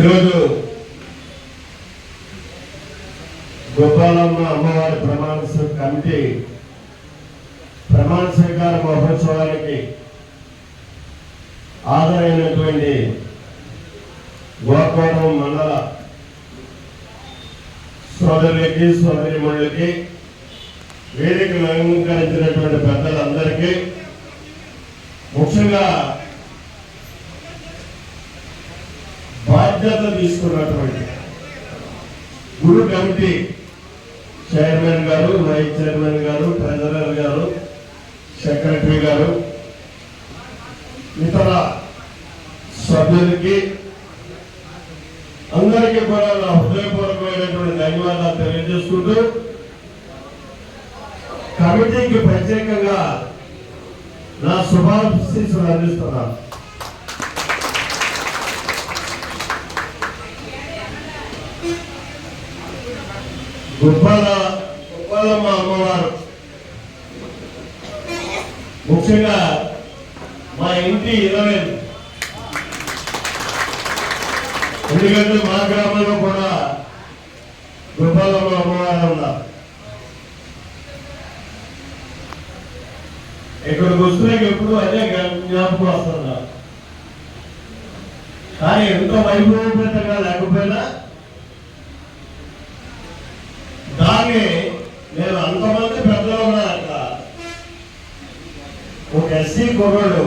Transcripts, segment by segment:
ఈరోజు గోపాలమ్మ అమ్మవారి ప్రమాణ కమిటీ ప్రమాణ స్వీకార మహోత్సవానికి ఆదరైనటువంటి గోపాలం మండల సోదరులకి సోదరిమణులకి వేదికలు అలంకరించినటువంటి పెద్దలందరికీ ముఖ్యంగా బాధ్యత తీసుకున్నటువంటి గురు కమిటీ చైర్మన్ గారు వైస్ చైర్మన్ గారు ట్రెజరర్ గారు సెక్రటరీ గారు ఇతర సభ్యులకి అందరికీ కూడా నా హృదయపూర్వకమైనటువంటి ధన్యవాదాలు తెలియజేసుకుంటూ కమిటీకి ప్రత్యేకంగా నా శుభాశీస్సులు అందిస్తున్నాను. గుబ్బల గుబ్బలమ్మ అమ్మవారు. ముఖ్యంగా మా ఇంటి ఇరవై. ఎందుకంటే మా గ్రామంలో కూడా గుబ్బలమ్మ అమ్మవారు ఉన్నారు. ఇక్కడికి వస్తున్నాక ఎప్పుడు అదే జ్ఞాపకం వస్తున్నారు కానీ ఎంతో వైభవపేతంగా లేకపోయినా అలాగే నేను అంతమంది పెద్దలు ఉన్నాక ఒక ఎస్సీ కుర్రాడు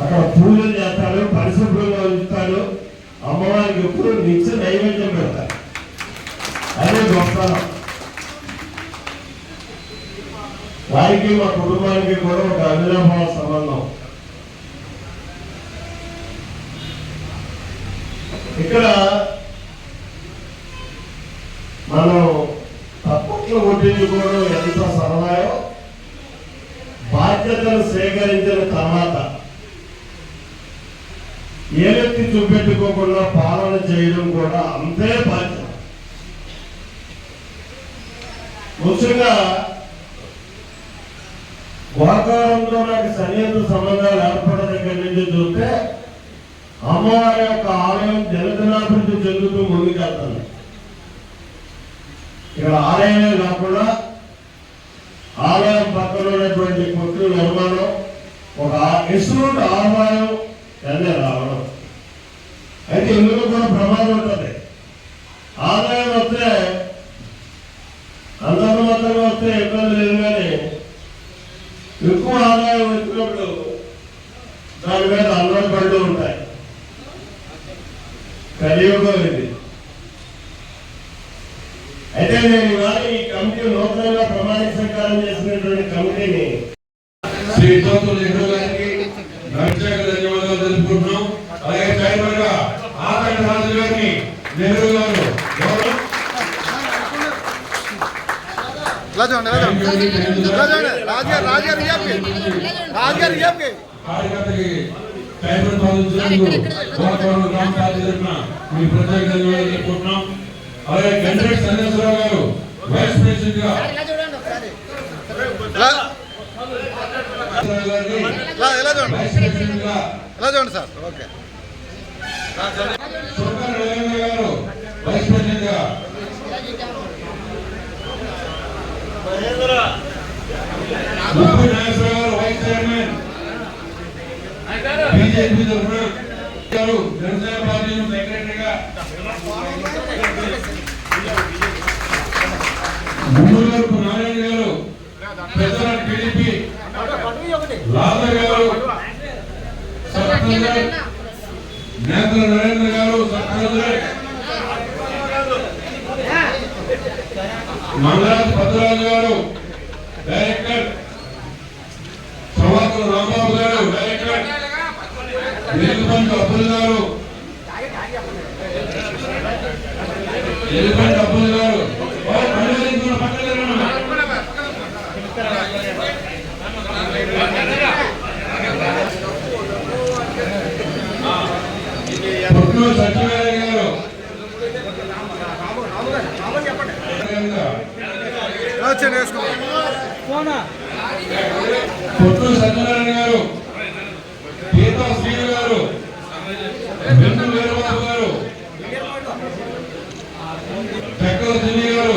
అక్కడ పూజలు చేస్తాడు పరిశుభ్రంగా ఉంచుతాడు. అమ్మవారికి ఎప్పుడు నిత్య నైవేద్యం పెడతారు అదే గొప్పతనం. వారికి మా కుటుంబానికి కూడా ఒక అవినాభావ సంబంధం. ఇక్కడ మనం తప్పట్లు కొట్టించుకోవడం ఎంత సరదాయో బాధ్యతలు సేకరించిన తర్వాత ఏలెత్తి చూపెట్టుకోకుండా పాలన చేయడం కూడా అంతే బాధ్యత. ముఖ్యంగా గోకారంలో నాకు సన్నిహిత సంబంధాలు ఏర్పడిన దగ్గర నుంచి చూస్తే అమ్మవారి యొక్క ఆలయం జలదినాభివృద్ధి చెందుతూ ముందుకెళ్తుంది. ఇక్కడ ఆలయమే కాకుండా ఆలయం పక్కన ఉన్నటువంటి కొట్టు నిర్మాణం ఒక ఇసురుడు ఆదాయం అన్నీ రావడం. అయితే ఇందులో కూడా ప్రమాదం ఉంటుంది. ఆదాయం వస్తే అంతంత మొత్తంగా వస్తే ఇబ్బంది లేదు కానీ ఎక్కువ ఆదాయం వచ్చినప్పుడు దాని మీద అందరం పడుతూ ఉంటాయి. కలియుగం ఇది. అయితే నేను ఇవాళ ఈ కమిటీ నూతనంగా ప్రమాణ స్వీకారం చేసినటువంటి కమిటీని శ్రీ జ్యోతుల నెహ్రూ గారికి ప్రత్యేక ధన్యవాదాలు తెలుపుకుంటున్నాం. అలాగే చైర్మన్గా ఆకండ రాజు గారిని నెహ్రూ గారు. కార్యకర్తకి చైర్మన్ మీ ప్రత్యేక ధన్యవాదాలు తెలుపుకుంటున్నాం. అలాగే గండ్రెడ్డి సందేశ్వరరావు గారు వైస్ ప్రెసిడెంట్గా ఇలా రావు గారిని ఇలా ఇలా చూడండి. వైస్ ప్రెసిడెంట్గా ఇలా చూడండి సార్ ఓకే. సుల్తాన్ రవీంద్ర గారు వైస్ ప్రెసిడెంట్గా ముప్పై నాగేశ్వరరావు గారు వైస్ చైర్మన్. బీజేపీ తరఫున గారు వ్యవసాయ పార్టీ సెక్రటరీగా ముందువరపు నారాయణ గారు పెద్దల టీడీపీ. లాదర్ గారు సత్యందర్ నేతల నరేంద్ర గారు సత్యందర్ భద్రరాజు గారు డైరెక్టర్ సవాకుల రాంబాబు గారు. ఎలిఫెంట్ అబ్బుల్ గారు. ఎలిఫెంట్ అబ్బుల్ గారు. సత్యనారాయణ గారు. పుట్టు సత్యనారాయణ గారు. వెన్ను వీరబాబు గారు చక్రవర్తిని గారు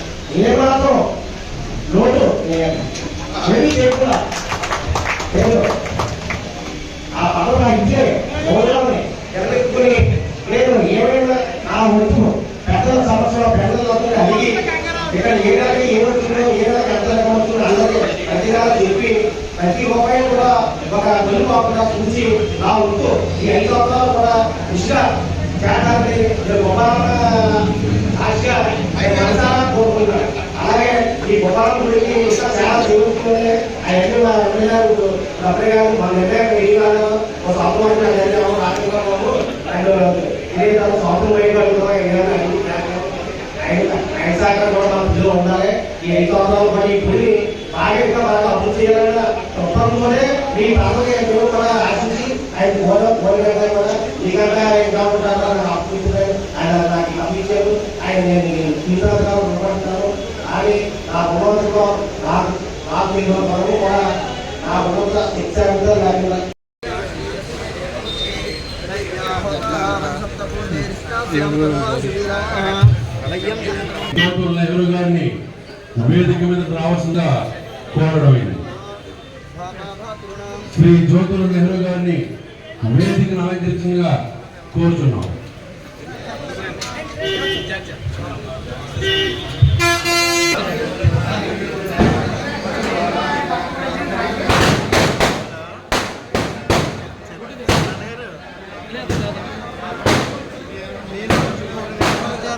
ఏ మాత్రం లోటు చెవి చేయకుండా ఆ పదం నాకు ఇచ్చే గౌరవాన్ని ఎవరెక్కుని నేను ఏమైనా నా వంతు పెద్దల సమస్యలో పెద్దలందరూ అడిగి ఇక్కడ ఏడాది ఏమవుతుందో ఏడాది ఎంత ఏమవుతుందో అందరికీ ప్రతిగా చెప్పి ప్రతి ఒక్కరు కూడా ఒక వెలుగు కాకుండా చూసి నా వంతు ఈ ఐదు సంవత్సరాలు కూడా ఇష్ట చేటాన్ని గొప్ప ఆశగా ఈ గొప్పల గురించి చాలా జరుగుతుంది అవన్నీ మా ఎమ్మెల్యే గారు గారు మన నిర్ణయం వేయగాను ఒక సంవత్సరం జరిగాము రాష్ట్రంలో అండ్ ఇదే తన సంవత్సరం వేయగలుగుతాం ఏదైనా ఆయన ఆయన కూడా మన ప్రజలు ఉండాలి. ఈ ఐదు సంవత్సరాలు మరి బాగా ఇంకా బాగా అభివృద్ధి చేయాలన్న మీ కూడా ఆశించి ఆయన కోర కోరిక కూడా ఇంకా ఉంటారు ఆయన నాకు అభిషేకం ఆయన నేను నా నాకు నాకు మీరు కూడా నా లేకుండా జ్యోతుల నెహ్రూ గారిని వేదిక మీద రావాల్సిందిగా కోరడమైంది. శ్రీ జ్యోతుల నెహ్రూ గారిని వేదికను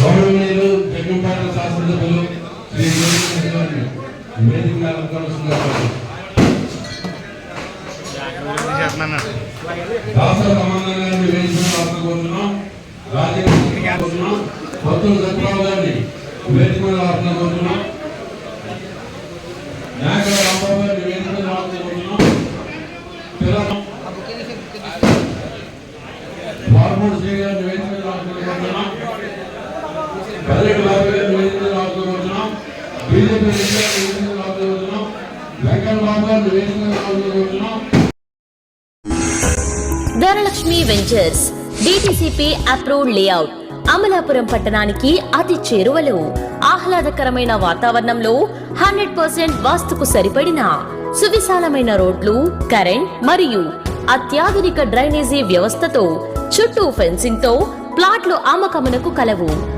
గౌరవనీయులు జగ్గంపేట శాసనసభ్యులు శ్రీ గారిని వేదిక మీద రాష్ట్ర గారిని వేదిక రాజకీయ కోరుతున్నాం. సత్యబాబు గారిని వేదిక మీద నాయకుల రాంబాబు గారిని వేదిక మీద అలంకరించుకుంటున్నాం పిల్లలు పార్మూడు శ్రీ గారిని వేదిక మీద అలంకరించుకుంటున్నాం పల్లెటి బాబు గారిని వేదిక మీద అలంకరించుకుంటున్నాం బీజేపీ రెడ్డి గారిని వేదిక మీద అలంకరించుకుంటున్నాం వెంకట బాబు గారిని వేదిక మీద అలంకరించుకుంటున్నాం Dhanalakshmi ventures DTCP approved layout Amalapuram పట్టణానికి అతి చేరువలో. ఆహ్లాదకరమైన వాతావరణంలో హండ్రెడ్ పర్సెంట్ వాస్తుకు సరిపడిన సువిశాలమైన రోడ్లు కరెంట్ మరియు అత్యాధునిక డ్రైనేజీ వ్యవస్థతో చుట్టూ ఫెన్సింగ్తో ప్లాట్లు అమ్మకమునకు కలవు.